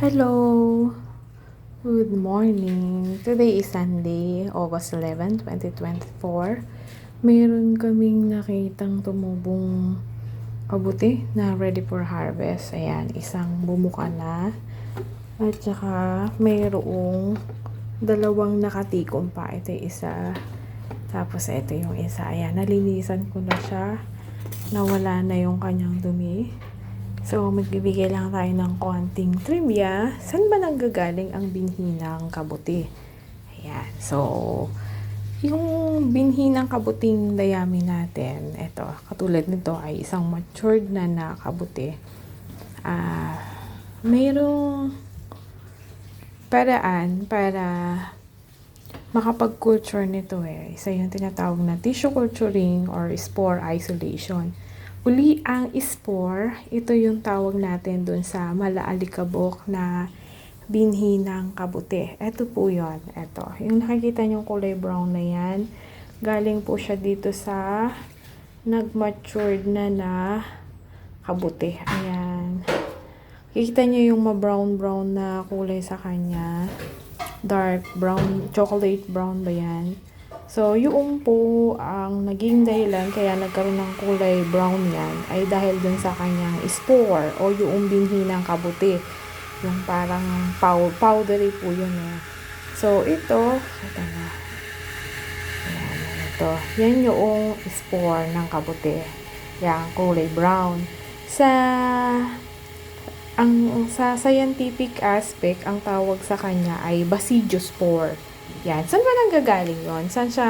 Hello! Good morning! Today is Sunday, August 11, 2024. Meron kaming nakitang tumubong kabuti na ready for harvest. Ayan, isang bumuka na. At saka mayroong dalawang nakatikom pa. Ito yung isa. Tapos ito yung isa. Ayan, nalinisan ko na siya. Nawala na yung kanyang dumi. So, magbibigay lang tayo ng konting trivia. Saan ba nanggagaling ang binhi ng kabuti? Ayan. So, yung binhi ng kabuting dayami natin, ito, katulad nito ay isang matured na na kabuti. Ah, mayroong paraan para makapag-culture nito eh. Isa yung tinatawag na tissue culturing or spore isolation. Uli ang spore, ito yung tawag natin dun sa malaalikabok na binhi ng kabuti. Ito po yon Ito. Yung nakikita nyo kulay brown na yan, galing po siya dito sa nag-matured na na kabuti. Ayan. Kikita nyo yung ma-brown-brown na kulay sa kanya. Dark brown, chocolate brown ba yan? So, yung po ang naging dahilan kaya nagkaroon ng kulay brown yan ay dahil dun sa kanyang spore o yung binhi ng kabuti. Yung parang pow powdery po yun eh. So, ito, ito na. Ito. Yan yung spore ng kabuti. Yan, kulay brown. Sa ang sa scientific aspect, ang tawag sa kanya ay basidiospore. Yan. Saan ba nanggagaling yon? Saan siya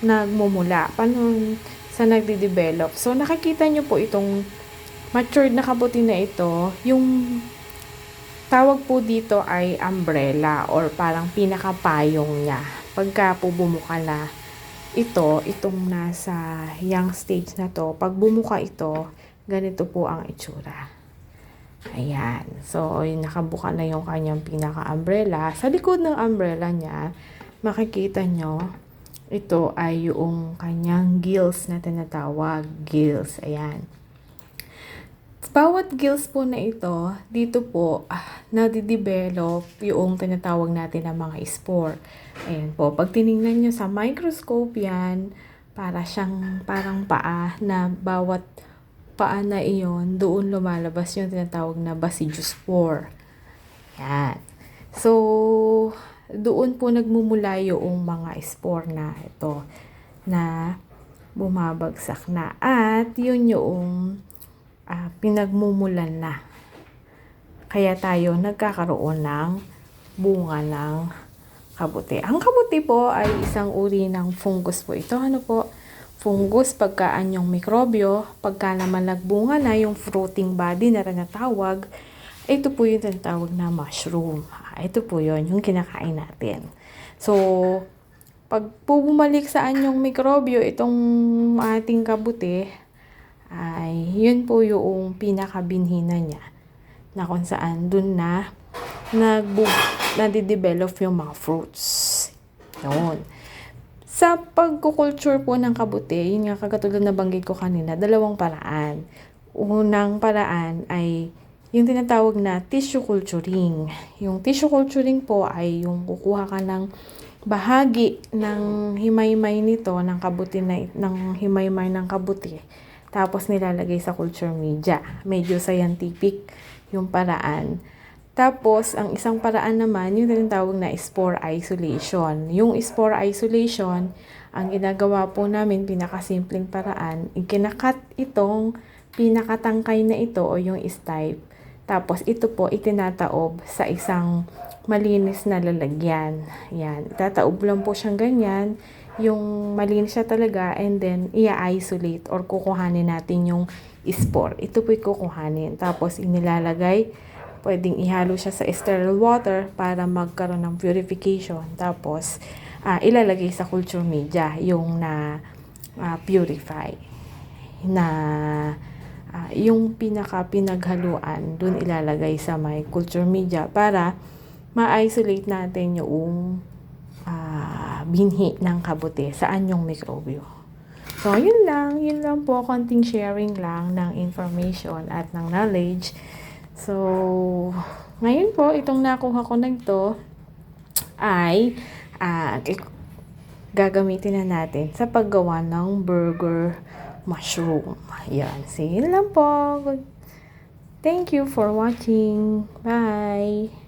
nagmumula? Paano sa nagde-develop? So, nakikita nyo po itong matured na kabuti na ito. Yung tawag po dito ay umbrella or parang pinakapayong niya. Pagka po bumuka na ito, itong nasa young stage na to, pag bumuka ito, ganito po ang itsura. Ayan. So, yung nakabuka na yung kanyang pinaka-umbrella. Sa likod ng umbrella niya, makikita nyo, ito ay yung kanyang gills na tinatawag. Gills. Ayan. Bawat gills po na ito, dito po, ah, nadidevelop yung tinatawag natin na mga spore. Ayan po. Pag tiningnan nyo sa microscope yan, para siyang parang paa na bawat paa na iyon, doon lumalabas yung tinatawag na basidiospore. Yan. So, doon po nagmumula yung mga spore na ito na bumabagsak na. At yun yung uh, pinagmumulan na. Kaya tayo nagkakaroon ng bunga ng kabuti. Ang kabuti po ay isang uri ng fungus po. Ito ano po? Fungus, pagkaan yung mikrobyo, pagka naman nagbunga na yung fruiting body na tinatawag, ito po yung tinatawag na mushroom. Ito po yon yung kinakain natin. So, pag po bumalik saan yung mikrobyo, itong ating kabuti, ay yun po yung pinakabinhina niya na kung saan dun na nagbu nadidevelop yung mga fruits. Yun. Sa pagkukulture po ng kabuti, yun nga kagatulad na banggit ko kanina, dalawang paraan. Unang paraan ay yung tinatawag na tissue culturing. Yung tissue culturing po ay yung kukuha ka ng bahagi ng himaymay nito, ng kabuti na, ng himaymay ng kabuti. Tapos nilalagay sa culture media. Medyo scientific yung paraan. Tapos, ang isang paraan naman, yung tinatawag na spore isolation. Yung spore isolation, ang ginagawa po namin, pinakasimpleng paraan, ikinakat itong pinakatangkay na ito o yung stipe. Tapos, ito po itinataob sa isang malinis na lalagyan. Yan. Tataob lang po siyang ganyan. Yung malinis siya talaga and then i-isolate or kukuhanin natin yung spore. Ito po kukuhanin. Tapos, inilalagay pwedeng ihalo siya sa sterile water para magkaroon ng purification. Tapos, uh, ilalagay sa culture media yung na uh, purify na uh, yung pinaka pinaghaluan dun ilalagay sa may culture media para ma-isolate natin yung uh, binhi ng kabuti saan yung mikrobyo. So, yun lang. Yun lang po. Konting sharing lang ng information at ng knowledge So, ngayon po, itong nakuha ko na ito ay ik- gagamitin na natin sa paggawa ng burger mushroom. Yan. Yun lang po. Thank you for watching. Bye!